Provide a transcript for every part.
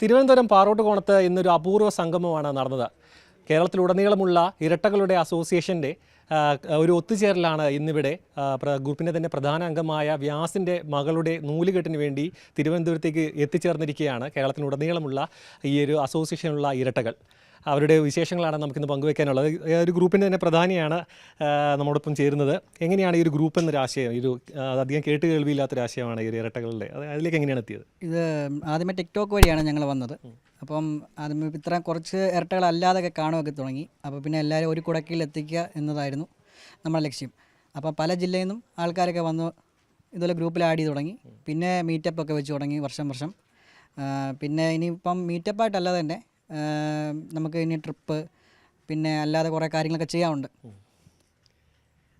തിരുവനന്തപുരം പാറോട്ടുകോണത്ത് ഇന്നൊരു അപൂർവ സംഗമമാണ് നടന്നത്. കേരളത്തിലുടനീളമുള്ള ഇരട്ടകളുടെ അസോസിയേഷന്റെ ഒരു ഒത്തുചേരലാണ് ഇന്നിവിടെ ഗ്രൂപ്പിന്റെ തന്നെ പ്രധാന അംഗമായ വ്യാസിന്റെ മകളുടെ നൂലുകെട്ടിന് വേണ്ടി തിരുവനന്തപുരത്തേക്ക് എത്തിച്ചേർന്നിരിക്കുകയാണ് കേരളത്തിലുടനീളമുള്ള ഈ ഒരു അസോസിയേഷനുള്ള ഇരട്ടകൾ. അവരുടെ വിശേഷങ്ങളാണ് നമുക്കിന്ന് പങ്കുവെക്കാനുള്ളത്. ഒരു ഗ്രൂപ്പിന്റെ തന്നെ പ്രധാനിയാണ് നമ്മോടൊപ്പം ചേരുന്നത്. എങ്ങനെയാണ് ഈ ഒരു ഗ്രൂപ്പ് എന്നൊരു ആശയം ഇത് ഒരു അധികം കേട്ട് കേൾവിയില്ലാത്തൊരു ആശയമാണ് ഈ ഒരു ഇരട്ടകളുടെ. അതിലേക്ക് എങ്ങനെയാണ് എത്തിയത്? ഇത് ആദ്യമേ ടിക്ടോക്ക് വഴിയാണ് ഞങ്ങൾ വന്നത്. അപ്പം ആദ്യം ഇത്ര കുറച്ച് ഇരട്ടകളല്ലാതൊക്കെ കാണുകയൊക്കെ തുടങ്ങി. അപ്പോൾ പിന്നെ എല്ലാവരും ഒരു കുടക്കിയിൽ എത്തിക്കുക എന്നതായിരുന്നു നമ്മുടെ ലക്ഷ്യം. അപ്പോൾ പല ജില്ലയിൽ നിന്നും ആൾക്കാരൊക്കെ വന്ന് ഇതുപോലെ ഗ്രൂപ്പിൽ ആഡ് ചെയ്ത് തുടങ്ങി. പിന്നെ മീറ്റപ്പ് ഒക്കെ വെച്ച് തുടങ്ങി വർഷം വർഷം. പിന്നെ ഇനിയിപ്പം മീറ്റപ്പായിട്ടല്ലാതെ തന്നെ നമുക്ക് ഇനി ട്രിപ്പ് പിന്നെ അല്ലാതെ കുറേ കാര്യങ്ങളൊക്കെ ചെയ്യാറുണ്ട്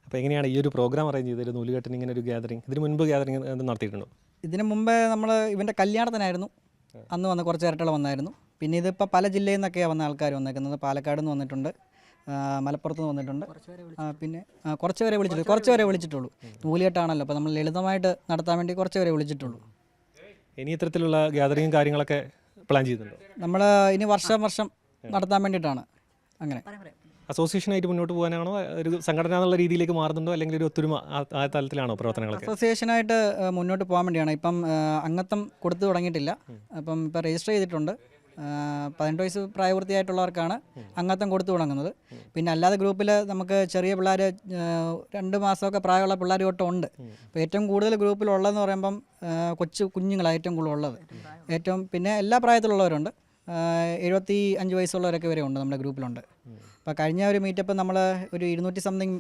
അപ്പോൾ എങ്ങനെയാണ് ഈ ഒരു പ്രോഗ്രാം അറേഞ്ച് ചെയ്തത് നൂലുകെട്ടിന് ഇങ്ങനെ ഒരു ഗ്യാതറിംഗ് ഇതിന് മുൻപ് ഗ്യാതറിംഗ് നടത്തിയിട്ടുണ്ടോ? ഇതിനു മുമ്പേ നമ്മൾ ഇവന്റെ കല്യാണത്തിനായിരുന്നു. അന്ന് വന്ന് കുറച്ച് ഇരട്ടകൾ വന്നായിരുന്നു. പിന്നെ ഇതിപ്പോൾ പല ജില്ലയിൽ നിന്നൊക്കെയാണ് വന്ന ആൾക്കാർ വന്നേക്കുന്നത്. പാലക്കാട് നിന്ന് വന്നിട്ടുണ്ട്. മലപ്പുറത്ത് നിന്ന് വന്നിട്ടുണ്ട്. പിന്നെ കുറച്ച് പേരെ വിളിച്ചിട്ടുള്ളൂ. കുറച്ച് പേരെ വിളിച്ചിട്ടുള്ളൂ. നൂലുകെട്ടാണല്ലോ. അപ്പോൾ നമ്മൾ ലളിതമായിട്ട് നടത്താൻ വേണ്ടി കുറച്ച് പേരെ വിളിച്ചിട്ടുള്ളൂ. ഇനി ഇത്തരത്തിലുള്ള ഗ്യാതറിങ്ങും കാര്യങ്ങളൊക്കെ പ്ലാൻ ചെയ്യുന്നുണ്ടോ നമ്മൾ ഇനി വർഷം വർഷം നടത്താൻ വേണ്ടിയിട്ടാണ്. അങ്ങനെ. അസോസിയേഷനായിട്ട് മുന്നോട്ട് പോകാനാണോ? ഒരു സംഘടന എന്നുള്ള രീതിയിലേക്ക് മാറുന്നുണ്ടോ? അല്ലെങ്കിൽ ഒരു ഒത്തൊരുമ ആ- തലത്തിലാണോ പ്രവർത്തനങ്ങൾ അസോസിയേഷനായിട്ട് മുന്നോട്ട് പോകാൻ വേണ്ടിയാണ്. ഇപ്പം അംഗത്വം കൊടുത്തു തുടങ്ങിയിട്ടില്ല. അപ്പം ഇപ്പം രജിസ്റ്റർ ചെയ്തിട്ടുണ്ട്. പതിനെട്ട് വയസ്സ് പ്രായപൂർത്തിയായിട്ടുള്ളവർക്കാണ് അംഗത്വം കൊടുത്തു തുടങ്ങുന്നത്. പിന്നെ അല്ലാതെ ഗ്രൂപ്പിൽ നമുക്ക് ചെറിയ പിള്ളേർ രണ്ട് മാസമൊക്കെ പ്രായമുള്ള പിള്ളേർ തൊട്ട് ഉണ്ട്. അപ്പോൾ ഏറ്റവും കൂടുതൽ ഗ്രൂപ്പിലുള്ളതെന്ന് പറയുമ്പം കൊച്ചു കുഞ്ഞുങ്ങളാണ് ഏറ്റവും കൂടുതൽ ഉള്ളത് ഏറ്റവും പിന്നെ എല്ലാ പ്രായത്തിലുള്ളവരുണ്ട്. എഴുപത്തി അഞ്ച് വയസ്സുള്ളവരൊക്കെ വരെ ഉണ്ട് നമ്മുടെ ഗ്രൂപ്പിലുണ്ട്. അപ്പോൾ കഴിഞ്ഞ ഒരു മീറ്റപ്പ് നമ്മൾ ഒരു ഇരുന്നൂറ്റി സംതിങ്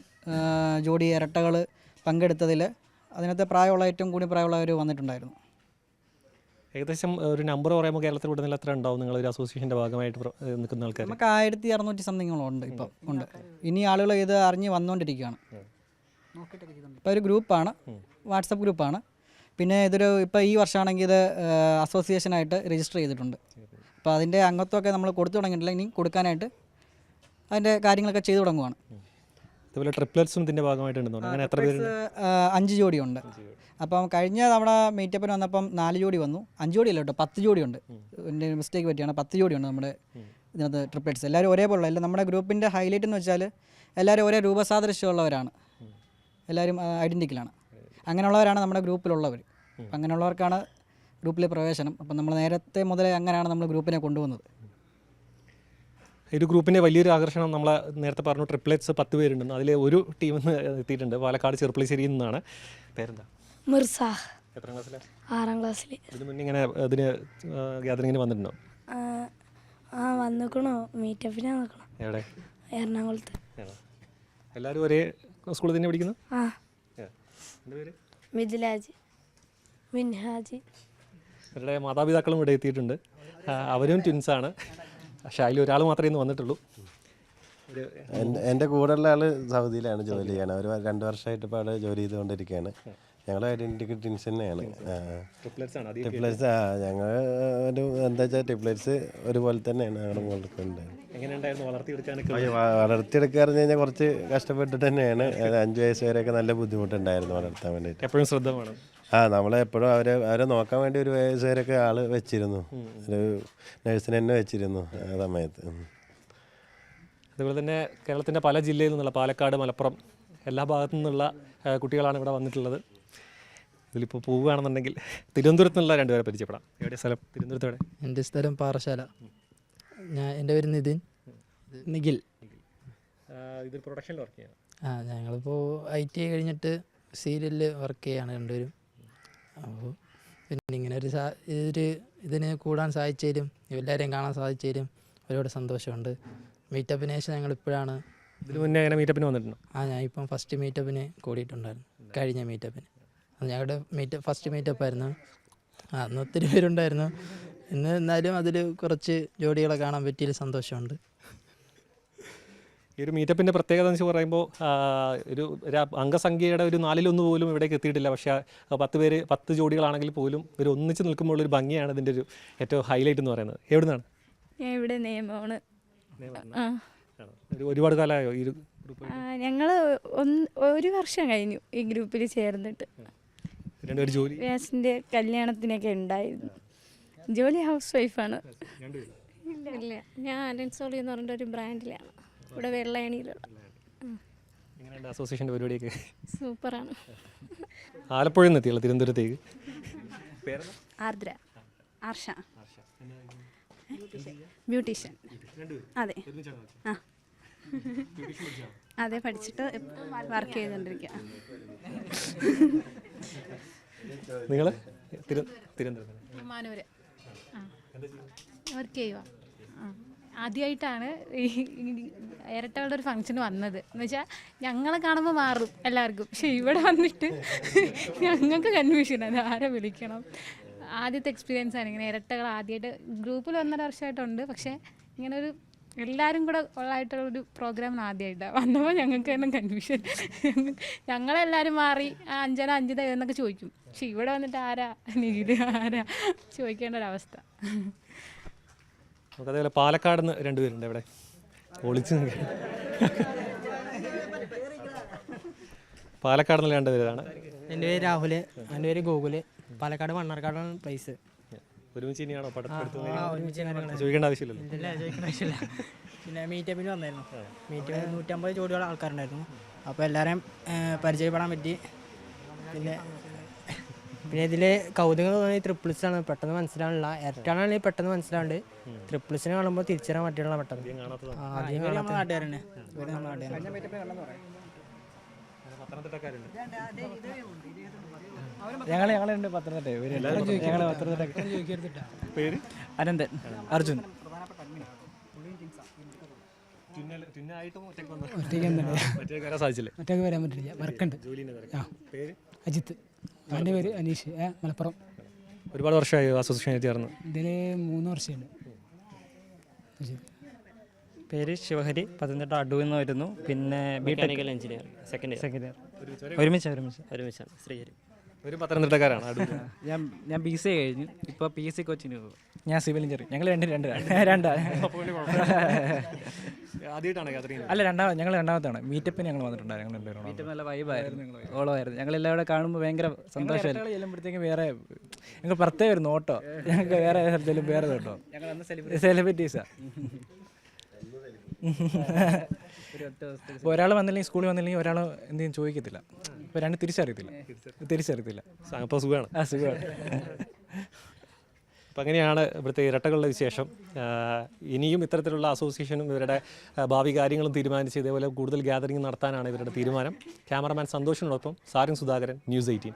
ജോഡി ഇരട്ടകൾ പങ്കെടുത്തതിൽ അതിനകത്ത് പ്രായമുള്ള ഏറ്റവും കൂടി പ്രായമുള്ളവർ വന്നിട്ടുണ്ടായിരുന്നു. ഏകദേശം ഒരു നമ്പർ പറയുമ്പോൾ കേരളത്തിൽ ഉടനെ എത്ര ഉണ്ടാവും നിങ്ങൾ ഒരു അസോസിയേഷന്റെ ഭാഗമായിട്ട് നിൽക്കുന്ന ആൾക്കാർ നമുക്ക് ആയിരത്തി അറുന്നൂറ്റി സംതിങ്ങളുണ്ട് ഇപ്പം ഉണ്ട്. ഇനി ആളുകൾ ഇത് അറിഞ്ഞ് വന്നുകൊണ്ടിരിക്കുകയാണ് ഇപ്പോൾ ഒരു ഗ്രൂപ്പാണ് വാട്സപ്പ് ഗ്രൂപ്പാണ്. പിന്നെ ഇതൊരു ഇപ്പോൾ ഈ വർഷമാണെങ്കിൽ ഇത് അസോസിയേഷനായിട്ട് രജിസ്റ്റർ ചെയ്തിട്ടുണ്ട്. അപ്പോൾ അതിന്റെ അംഗത്വമൊക്കെ നമ്മൾ കൊടുത്തു തുടങ്ങിയിട്ടില്ല ഇനി കൊടുക്കാനായിട്ട് അതിന്റെ കാര്യങ്ങളൊക്കെ ചെയ്തു തുടങ്ങുവാണ്. അതുപോലെ ട്രിപ്ലറ്റ്സും ഇതിന്റെ ഭാഗമായിട്ടുണ്ട് അങ്ങനെ എത്ര പേര് അഞ്ച് ജോഡിയുണ്ട്. അപ്പം കഴിഞ്ഞ തവണ മീറ്റപ്പിന് വന്നപ്പം നാല് ജോഡി വന്നു. അഞ്ച് ജോഡി അല്ല കേട്ടോ പത്ത് ഉണ്ട് എന്റെ മിസ്റ്റേക്ക് പറ്റിയാണ്. പത്ത് ജോഡിയുണ്ട് നമ്മുടെ ഇതിനകത്ത് ട്രിപ്ലറ്റ്സ് എല്ലാവരും ഒരേപോലുള്ള അല്ല നമ്മുടെ ഗ്രൂപ്പിന്റെ ഹൈലൈറ്റ് എന്ന് വെച്ചാൽ എല്ലാവരും ഒരേ രൂപസാദൃശ്യമുള്ളവരാണ്. എല്ലാവരും ഐഡന്റിക്കലാണ് അങ്ങനെയുള്ളവരാണ് നമ്മുടെ ഗ്രൂപ്പിലുള്ളവർ അപ്പം അങ്ങനെയുള്ളവർക്കാണ് ഗ്രൂപ്പിലെ പ്രവേശനം. അപ്പം നമ്മൾ നേരത്തെ മുതലേ അങ്ങനെയാണ് നമ്മൾ ഗ്രൂപ്പിനെ കൊണ്ടുപോകുന്നത്. ഈ ഒരു ഗ്രൂപ്പിന്റെ വലിയൊരു ആകർഷണം നമ്മൾ നേരത്തെ പറഞ്ഞു ട്രിപ്ലെറ്റ്സ് പത്ത് പേരുണ്ടെന്ന്. അതിൽ ഒരു ടീം എത്തിയിട്ടുണ്ട്. പാലക്കാട് ചെറുപ്പളശ്ശേരിയിൽ നിന്നാണ്. പേരെന്താ? മിർസ. എത്ര ക്ലാസ്സിലാണ് ആറാം ക്ലാസ്സിൽ ഇതിന് മുന്നേ ഇങ്ങനെ ഇതിന് ഗ്യാതറിങ്ങിന് വന്നിട്ടുണ്ടോ? ആ വന്നിക്കണോ. മീറ്റപ്പിനാ നിൽക്കണം എവിടെ? എറണാകുളത്ത്. എല്ലാവരും ഒരേ സ്കൂളിൽ തന്നെ പഠിക്കുന്നു? ആ പേര്? മിഥിലാജ്. മിൻഹാജ്. ഇവരുടെ മാതാപിതാക്കളും ഇവിടെ എത്തിയിട്ടുണ്ട്. അവരും ട്വിൻസാണ് പക്ഷേ അതിൽ ഒരാൾ മാത്രമേ ഇന്ന് വന്നിട്ടുള്ളൂ. എന്റെ കൂടെയുള്ള ആൾ സൗദിയിലാണ് ജോലി ചെയ്യണത് ഒരു രണ്ട് വർഷമായിട്ട് ഇപ്പോൾ അവിടെ ജോലി ചെയ്തുകൊണ്ടിരിക്കുകയാണ്. ഞങ്ങൾ ഐഡന്റിറ്റി ടിൻസ് തന്നെയാണ്. ട്രിപ്ലറ്റ്സ് ആ ഞങ്ങൾ ഒരു എന്താ വെച്ചാൽ ട്രിപ്ലറ്റ്സ് ഒരുപോലെ തന്നെയാണ് ഞങ്ങളുടെ വ- വളർത്തിയെടുക്കുക പറഞ്ഞു കഴിഞ്ഞാൽ കുറച്ച് കഷ്ടപ്പെട്ടിട്ട് തന്നെയാണ്. അഞ്ച് വയസ്സ് വരെയൊക്കെ നല്ല ബുദ്ധിമുട്ടുണ്ടായിരുന്നു വളർത്താൻ വേണ്ടിയിട്ട്. എപ്പോഴും ശ്രദ്ധ വേണം. ആ നമ്മളെപ്പോഴും അവരെ അവരെ നോക്കാൻ വേണ്ടി ഒരു വയസ്സുകാരൊക്കെ ആൾ വെച്ചിരുന്നു. ഒരു നഴ്സിനെ തന്നെ വെച്ചിരുന്നു ആ സമയത്ത്. അതുപോലെ തന്നെ കേരളത്തിന്റെ പല ജില്ലയിൽ നിന്നുള്ള പാലക്കാട് മലപ്പുറം എല്ലാ ഭാഗത്തു നിന്നുള്ള കുട്ടികളാണ് ഇവിടെ വന്നിട്ടുള്ളത്. ഇതിലിപ്പോൾ പോവുകയാണെന്നുണ്ടെങ്കിൽ തിരുവനന്തപുരത്ത് നിന്നുള്ള രണ്ടുപേരെ പരിചയപ്പെടാം. എവിടെ സ്ഥലം? തിരുവനന്തപുരത്ത് എവിടെ? എന്റെ സ്ഥലം പാറശാല ഞാൻ എന്റെ പേര് നിതിൻ. നിഖിൽ. ആ, ഇത് പ്രൊഡക്ഷനിൽ വർക്ക് ചെയ്യണം ആ ഞങ്ങളിപ്പോൾ ഐ ടി ഐ കഴിഞ്ഞിട്ട് സീരിയലിൽ വർക്ക് ചെയ്യാണ് രണ്ടുപേരും. അപ്പോൾ പിന്നെ ഇങ്ങനെ ഒരു സാ ഇതൊരു ഇതിന് കൂടാൻ സാധിച്ചതിലും എല്ലാവരെയും കാണാൻ സാധിച്ചതിലും ഒരുപാട് സന്തോഷമുണ്ട്. മീറ്റപ്പിന് ശേഷം ഞങ്ങൾ ഇപ്പോഴാണ് ഇതിന് മുന്നേ അങ്ങനെ മീറ്റപ്പിന് വന്നിട്ടുണ്ടോ? ആ ഞാൻ ഇപ്പം ഫസ്റ്റ് മീറ്റപ്പിന് കൂടിയിട്ടുണ്ടായിരുന്നു. കഴിഞ്ഞ മീറ്റപ്പിന്. അത് ഞങ്ങളുടെ മീറ്റ് ഫസ്റ്റ് മീറ്റപ്പായിരുന്നു ആയിരുന്നു. അന്ന് ഒത്തിരി പേരുണ്ടായിരുന്നു. ഇന്ന് എന്നാലും അതിൽ കുറച്ച് ജോഡികളെ കാണാൻ പറ്റിയതിൽ സന്തോഷമുണ്ട്. ഈ ഒരു മീറ്റപ്പിന്റെ പ്രത്യേകത എന്ന് വെച്ച് പറയുമ്പോൾ ഒരു അംഗസംഖ്യയുടെ ഒരു നാലിലൊന്ന് പോലും ഇവിടേക്ക് എത്തിയിട്ടില്ല. പക്ഷേ പത്ത് പേര് പത്ത് ജോഡികളാണെങ്കിൽ പോലും ഒരു ഒന്നിച്ച് നിൽക്കുമ്പോൾ ഒരു ഭംഗിയാണ് ഇതിന്റെ ഒരു ഏറ്റവും ഹൈലൈറ്റ് എന്ന് പറയുന്നത്. എവിടുന്നാണ്? ഞാൻ ഇവിടെ നിയമമാണ് ഒരുപാട് കാലമായോ ഈ ഒരു ഞങ്ങൾ ഒരു വർഷം കഴിഞ്ഞു ഈ ഗ്രൂപ്പിൽ ചേർന്നിട്ട്. ജോലി? വ്യാസിന്റെ കല്യാണത്തിനൊക്കെ ഉണ്ടായിരുന്നു. ജോലി ഹൗസ് വൈഫാണ്. ഇല്ല ഞാൻ അലൻസോളി എന്ന് പറഞ്ഞ ഒരു ബ്രാൻഡിലാണ് ഇവിടെ വെള്ളയണിയിലുള്ള. എങ്ങനെയുണ്ട് അസോസിയേഷന്റെ പരിപാടിയൊക്കെ? സൂപ്പറാണ്. ആലപ്പുഴയിൽ നിന്ന് എത്തിയുള്ള തിരുവനന്തപുരത്തേക്ക്? ആർദ്ര. ആർഷ. ബ്യൂട്ടീഷ്യൻ. അതെ. ആ. അതെ പഠിച്ചിട്ട് വർക്ക് ചെയ്തുകൊണ്ടിരിക്കുക നിങ്ങൾ തിരു തിരുവനന്തപുരം മാനൂര് വർക്ക് ചെയ്യുക ആദ്യമായിട്ടാണ് ഇരട്ടകളുടെ ഒരു ഫംഗ്ഷന് വന്നത്. എന്ന് വെച്ചാൽ ഞങ്ങളെ കാണുമ്പോൾ മാറും എല്ലാവർക്കും. പക്ഷെ ഇവിടെ വന്നിട്ട് ഞങ്ങൾക്ക് കൺഫ്യൂഷൻ അത് ആരെ വിളിക്കണം? ആദ്യത്തെ എക്സ്പീരിയൻസ് ആണ്. ഇങ്ങനെ ഇരട്ടകൾ ആദ്യമായിട്ട് ഗ്രൂപ്പിൽ ഒന്നര വർഷമായിട്ടുണ്ട്. പക്ഷേ ഇങ്ങനെ ഒരു എല്ലാവരും കൂടെ ഉള്ളതായിട്ടുള്ള ഒരു പ്രോഗ്രാം ആദ്യമായിട്ടാണ് വന്നപ്പോൾ ഞങ്ങൾക്ക് തന്നെ കൺഫ്യൂഷൻ ഞങ്ങളെല്ലാവരും മാറി ആ അഞ്ജന അഞ്ജിത എന്നൊക്കെ ചോദിക്കും. പക്ഷെ ഇവിടെ വന്നിട്ട് ആരാ? നീൽ ആരാ? ചോദിക്കേണ്ട ഒരവസ്ഥ നമുക്ക് അതേപോലെ പാലക്കാട് നിന്ന് രണ്ടുപേരുണ്ട് ഇവിടെ. ഒളിച്ച് നിൽക്കുക പാലക്കാട് നിന്ന് രണ്ടുപേരാണ് എന്റെ പേര് രാഹുൽ എന്റെ പേര് ഗോകുൽ. പാലക്കാട് മണ്ണാർക്കാടാണ് പ്ലേസ് ഒരുമിച്ച് ഇനിയാണോ. ചോദിക്കേണ്ട ആവശ്യമില്ലല്ലോ. ഇല്ല ചോദിക്കേണ്ട ആവശ്യമില്ല. പിന്നെ മീറ്റപ്പിന് വന്നായിരുന്നു. മീറ്റപ്പിൽ നൂറ്റമ്പത് ജോഡിയോളം ആൾക്കാരുണ്ടായിരുന്നു. അപ്പോൾ എല്ലാവരെയും പരിചയപ്പെടാൻ പറ്റി. പിന്നെ പിന്നെ ഇതിൽ കൗതുകം തോന്നിയ ട്രിപ്പിൾസ് ആണ്. പെട്ടെന്ന് മനസ്സിലാവുന്നില്ല ഇരട്ടാണെങ്കിൽ പെട്ടെന്ന് മനസ്സിലാവുണ്ട്. ട്രിപ്പിൾസിനെ കാണുമ്പോൾ തിരിച്ചറിയാൻ പറ്റില്ല പെട്ടെന്ന്. ആദ്യം ഞങ്ങൾ ഞങ്ങളുണ്ട് പത്തനംതിട്ട. ഞങ്ങൾ പത്തനംതിട്ട. പേര്? അനന്തൻ അർജുൻ. ഒറ്റയ്ക്ക് വരാൻ പറ്റില്ല. വർക്കുണ്ട്. അജിത്ത്. എന്റെ പേര് അനീഷ് ഏ, മലപ്പുറം. ഒരുപാട് വർഷമായി അസോസിയേഷനിൽ ചേർന്ന് ഇതിൽ മൂന്ന് വർഷമുണ്ട്. പേര് ശിവഹരി പത്തനംതിട്ട അടു എന്ന് വരുന്നു പിന്നെ B technical engineer second year second year ഒരുമിച്ച്? ഒരുമിച്ച് ഒരുമിച്ചാണ് ശ്രീഹരി. ഒരു പത്തനംതിട്ടക്കാരാണ് ഞാൻ ഞാൻ ബി സി കഴിഞ്ഞു. ഇപ്പോൾ പി എസ് സി കോച്ചിന് പോകും. ഞാൻ സിവിൽ എഞ്ചിനീയർ ഞങ്ങൾ രണ്ട് രണ്ട്. രണ്ടാ. ആദ്യമായിട്ടാണ് യാത്രയും അല്ല രണ്ടാമത് ഞങ്ങൾ രണ്ടാമത്താണ്. മീറ്റപ്പിന് ഞങ്ങൾ വന്നിട്ടുണ്ടായിരുന്നു ഞങ്ങൾ രണ്ടുപേരും മീറ്റപ്പ് നല്ല വൈബായിരുന്നു ഓളമായിരുന്നു ഞങ്ങൾ എല്ലാവരും കാണുമ്പോൾ ഭയങ്കര സന്തോഷമായിരുന്നു. ചെല്ലുമ്പോഴത്തേക്കും വേറെ ഞങ്ങൾ പ്രത്യേക ഒരു നോട്ടോ. ഞങ്ങൾക്ക് വേറെ സ്ഥലത്തേലും വേറെ കേട്ടോ സെലിബ്രിറ്റീസാ ഒരാൾ വന്നില്ലെങ്കിൽ സ്കൂളിൽ വന്നില്ലെങ്കിൽ ഒരാൾ എന്തെങ്കിലും ചോദിക്കത്തില്ല. രണ്ട് തിരിച്ചറിയത്തില്ല. തിരിച്ചറിയത്തില്ല. അപ്പോൾ സുഖമാണ് ആ സുഖമാണ് അപ്പം അങ്ങനെയാണ് ഇവിടുത്തെ ഇരട്ടകളുടെ വിശേഷം. ഇനിയും ഇത്തരത്തിലുള്ള അസോസിയേഷനും ഇവരുടെ ഭാവി കാര്യങ്ങളും തീരുമാനിച്ച് ഇതേപോലെ കൂടുതൽ ഗ്യാതറിംഗ് നടത്താനാണ് ഇവരുടെ തീരുമാനം. ക്യാമറമാൻ സന്തോഷിനോടൊപ്പം സാരൻ സുധാകരൻ ന്യൂസ് എയ്റ്റീൻ